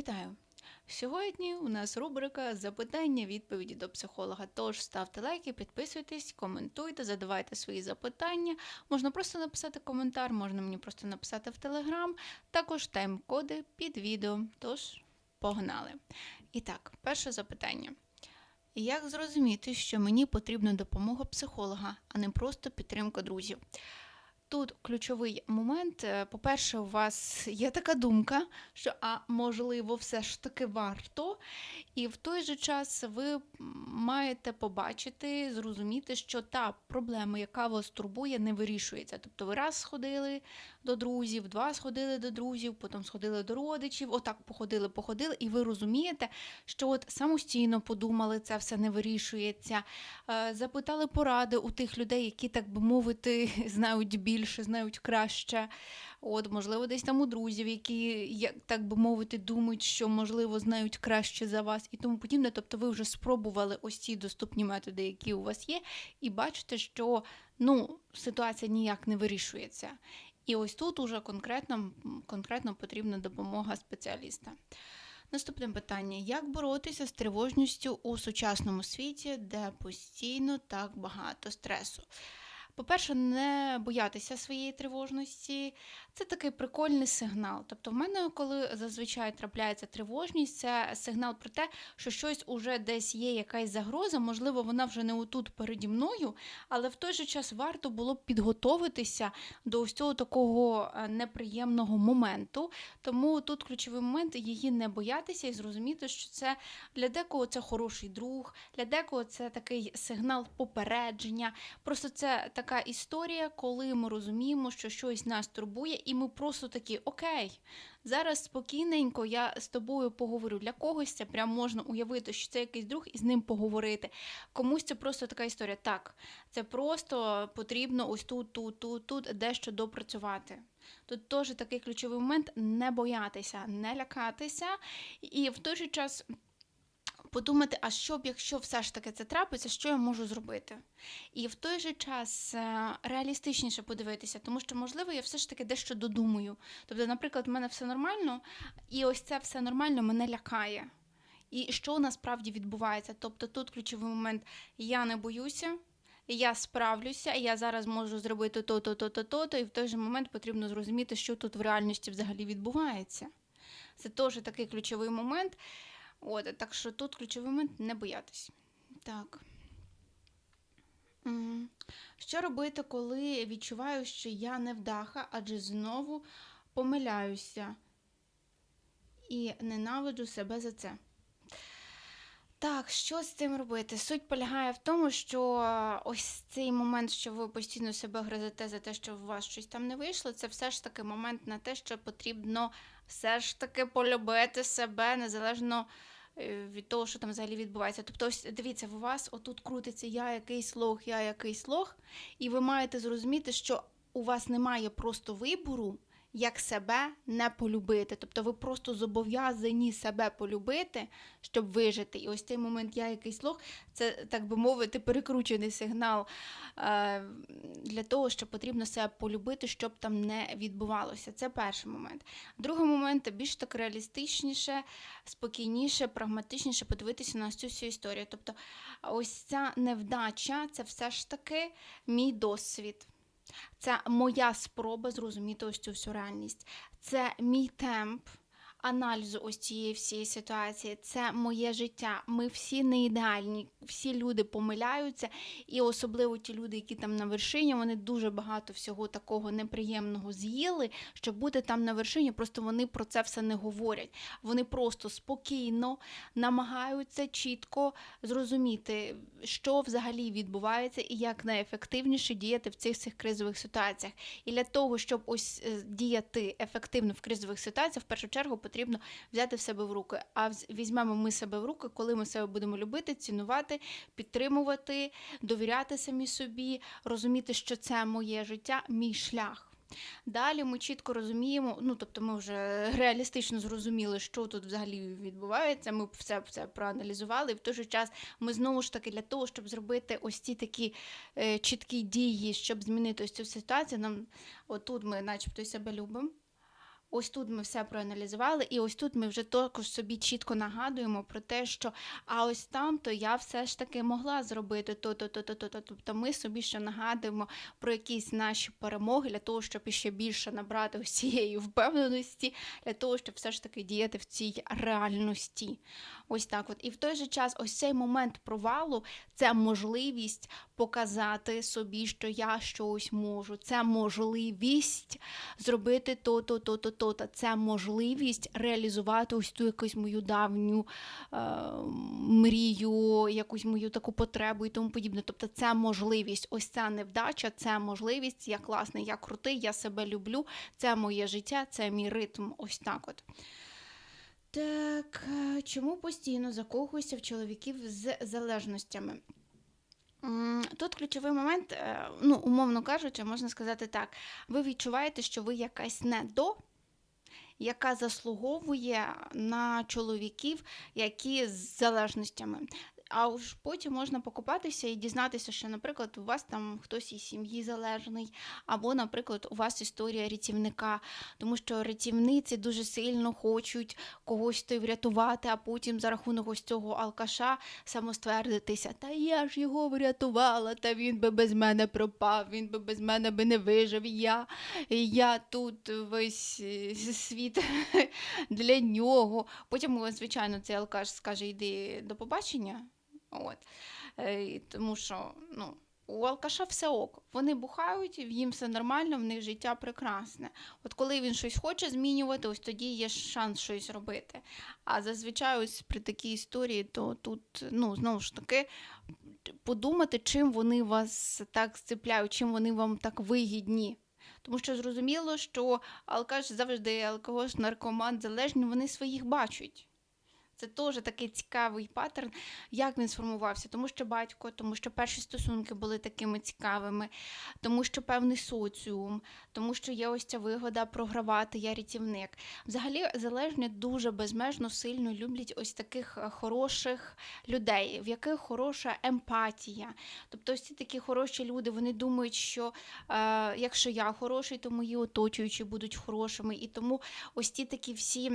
Вітаю! Сьогодні у нас рубрика Запитання відповіді до психолога. Тож ставте лайки, підписуйтесь, коментуйте, задавайте свої запитання. Можна просто написати коментар, можна мені просто написати в Телеграм, також тайм-коди під відео. Тож погнали. І так, перше запитання. Як зрозуміти, що мені потрібна допомога психолога, а не просто підтримка друзів? Тут ключовий момент. Е, По-перше, у вас є така думка, що а можливо, все ж таки варто. І в той же час ви маєте побачити, зрозуміти, що та проблема, яка вас турбує, не вирішується. Тобто ви раз сходили до друзів, два сходили до друзів, потім сходили до родичів, отак походили, походили, і ви розумієте, що от самостійно подумали, це все не вирішується. Е, Запитали поради у тих людей, які, так би мовити, знають більше, знають краще. От, можливо, десь там у друзів, які, як так би мовити, думають, що можливо знають краще за вас і тому подібне. Тобто ви вже спробували ось ці доступні методи, які у вас є, і бачите, що ну, ситуація ніяк не вирішується. І ось тут уже конкретно, конкретно потрібна допомога спеціаліста. Наступне питання: як боротися з тривожністю у сучасному світі, де постійно так багато стресу? По-перше, не боятися своєї тривожності. Це такий прикольний сигнал. Тобто, в мене, коли зазвичай трапляється тривожність, це сигнал про те, що щось уже десь є, якась загроза, можливо, вона вже не отут переді мною, але в той же час варто було б підготовитися до ось цього такого е, неприємного моменту. Тому тут ключовий момент її не боятися і зрозуміти, що це для декого це хороший друг, для декого це такий сигнал попередження. Просто це така історія, коли ми розуміємо, що щось нас турбує, і ми просто такі окей. Зараз спокійненько я з тобою поговорю. Для когось це прям можна уявити, що це якийсь друг і з ним поговорити. Комусь це просто така історія. Так, це просто потрібно ось тут, тут, тут, тут дещо допрацювати. Тут теж такий ключовий момент не боятися, не лякатися, і в той же час подумати, а що б, якщо все ж таки це трапиться, що я можу зробити? І в той же час е, реалістичніше подивитися, тому що, можливо, я все ж таки дещо додумую. Тобто, наприклад, в мене все нормально, і ось це все нормально мене лякає. І що насправді відбувається? Тобто тут ключовий момент: я не боюся. Я справлюся, я зараз можу зробити то-то, то-то, то-то, і в той же момент потрібно зрозуміти, що тут в реальності взагалі відбувається. Це теж такий ключовий момент. От, так що тут ключовий момент не боятись. Так. Що робити, коли відчуваю, що я невдаха, адже знову помиляюся і ненавиджу себе за це? Так, що з цим робити? Суть полягає в тому, що е, ось цей момент, що ви постійно себе гризете за те, що у вас щось там не вийшло, це все ж таки момент на те, що потрібно все ж таки полюбити себе незалежно е, від того, що там взагалі відбувається. Тобто, ось дивіться, у вас отут крутиться я якийсь лох, я якийсь лох, і ви маєте зрозуміти, що у вас немає просто вибору. Як себе не полюбити. Тобто ви просто зобов'язані себе полюбити, щоб вижити. І ось цей момент я якийсь лох, це, так би мовити, перекручений сигнал е, для того, що потрібно себе полюбити, щоб там не відбувалося. Це перший момент. Другий момент більш так реалістичніше, спокійніше, прагматичніше подивитися на цю всю історію. Тобто, ось ця невдача це все ж таки мій досвід. Це моя спроба зрозуміти ось цю всю реальність. Це мій темп аналізу ось цієї всієї ситуації. Це моє життя. Ми всі не ідеальні, всі люди помиляються, і особливо ті люди, які там на вершині, вони дуже багато всього такого неприємного з'їли, щоб бути там на вершині. Просто вони про це все не говорять. Вони просто спокійно намагаються чітко зрозуміти, що взагалі відбувається і як найефективніше діяти в цих цих кризових ситуаціях. І для того, щоб ось е, діяти ефективно в кризових ситуаціях, в першу чергу потрібно взяти в себе в руки. А візьмемо ми себе в руки, коли ми себе будемо любити, цінувати, підтримувати, довіряти самі собі, розуміти, що це моє життя, мій шлях. Далі ми чітко розуміємо, ну тобто ми вже реалістично зрозуміли, що тут взагалі відбувається. Ми все це проаналізували, і в той же час ми знову ж таки для того, щоб зробити ось ці такі е, чіткі дії, щоб змінити ось цю ситуацію, нам отут ми, начебто, себе любимо. Ось тут ми все проаналізували, і ось тут ми вже також собі чітко нагадуємо про те, що а ось там то я все ж таки могла зробити то-то, то-то, то-то. Тобто ми собі ще нагадуємо про якісь наші перемоги для того, щоб іще більше набрати ось цієї впевненості, для того, щоб все ж таки діяти в цій реальності. Ось так от. І в той же час, ось цей момент провалу це можливість показати собі, що я щось можу. Це можливість зробити то-то, то-то, то-то. Це можливість реалізувати ось ту якусь мою давню е, мрію, якусь мою таку потребу і тому подібне. Тобто, це можливість, ось ця невдача, це можливість, я класний, я крутий, я себе люблю, це моє життя, це мій ритм. Ось так от. Так, е, чому постійно закохуюся в чоловіків з залежностями? Тут ключовий момент, е, ну, умовно кажучи, можна сказати так: ви відчуваєте, що ви якась не до, яка заслуговує на чоловіків, які з залежностями. А уж потім можна покупатися і дізнатися, що, наприклад, у вас там хтось із сім'ї залежний, або, наприклад, у вас історія рятівника, тому що рятівниці дуже сильно хочуть когось то врятувати, а потім за рахунок ось цього алкаша самоствердитися. Та я ж його врятувала, та він би без мене пропав, він би без мене би не вижив. Я, я тут весь е, світ для нього. Потім, звичайно, цей алкаш скаже: йди до побачення. От. Е, Тому що ну, у алкаша все ок. Вони бухають, їм все нормально, в них життя прекрасне. От коли він щось хоче змінювати, ось тоді є шанс щось робити. А зазвичай ось при такій історії, то тут, ну, знову ж таки, подумати, чим вони вас так сцепляють, чим вони вам так вигідні. Тому що зрозуміло, що алкаш завжди алкоголь, наркоман, залежні, вони своїх бачать. Це теж такий цікавий паттерн, як він сформувався, тому що батько, тому що перші стосунки були такими цікавими, тому що певний соціум, тому що є ось ця вигода програвати, я рятівник. Взагалі, залежні дуже безмежно сильно люблять ось таких е, хороших людей, в яких хороша емпатія. Тобто, ось ці такі хороші люди, вони думають, що е, якщо я хороший, то мої оточуючі будуть хорошими. І тому ось ці такі всі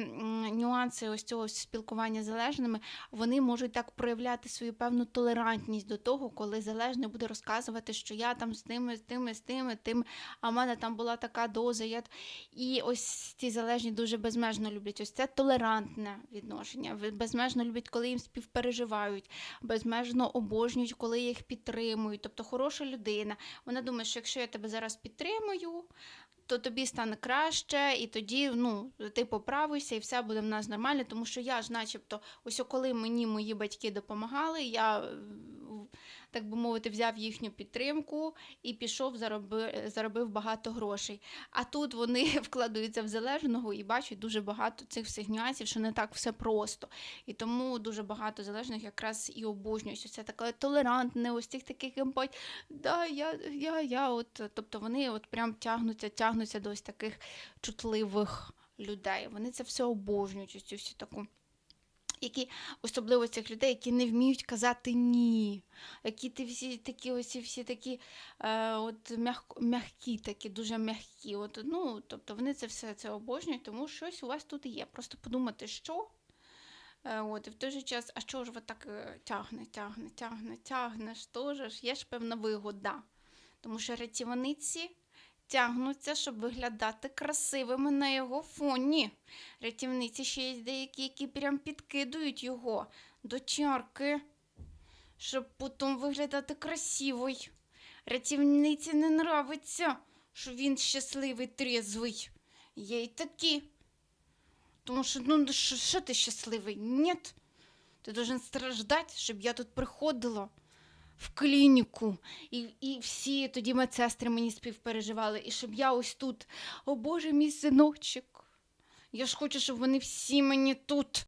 нюанси ось цього спілкування з залежними, вони можуть так проявляти свою певну толерантність до того, коли залежний буде розказувати, що я там з тими, з тими, з тими, тим, а в мене там була така доза. Я... І ось ці залежні дуже безмежно люблять. Ось це толерантне відношення. Безмежно люблять, коли їм співпереживають, безмежно обожнюють, коли їх підтримують. Тобто хороша людина. Вона думає, що якщо я тебе зараз підтримую, то тобі стане краще, і тоді ну, ти поправишся, і все буде в нас нормально, тому що я ж, начебто, ось коли мені мої батьки допомагали, я, так би мовити, взяв їхню підтримку і пішов, заробив, заробив багато грошей. А тут вони вкладаються в залежного і бачать дуже багато цих всіх нюансів, що не так все просто. І тому дуже багато залежних якраз і обожнюють. Це таке толерантне, ось цих таких емпатій. Да, я, я, я, от, тобто вони от прям тягнуться, тягнуться до ось таких чутливих людей. Вони це все обожнюють, ось цю всю таку. Які особливо цих людей, які не вміють казати ні, які ти всі такі, ось всі такі е, от м'як- м'які, такі, дуже м'які. От, ну, тобто вони це все це обожнюють, тому щось у вас тут є. Просто подумати, що. Е, От, і в той же час, а чого ж ви так е, тягне, тягне, тягне, тягнеш, ж є ж певна вигода. Тому що рятівниці тягнуться, щоб виглядати красивими на його фоні. Рятівниці ще є деякі, які прям підкидують його до чарки, щоб потім виглядати красивою. Рятівниці не нравиться, що він щасливий, трезвий. Є й такі. Тому що, ну, що, що ти щасливий? Ні. Ти должен страждати, щоб я тут приходила в клініку, і, і всі тоді медсестри мені співпереживали, і щоб я ось тут, о Боже, мій синочок. Я ж хочу, щоб вони всі мені тут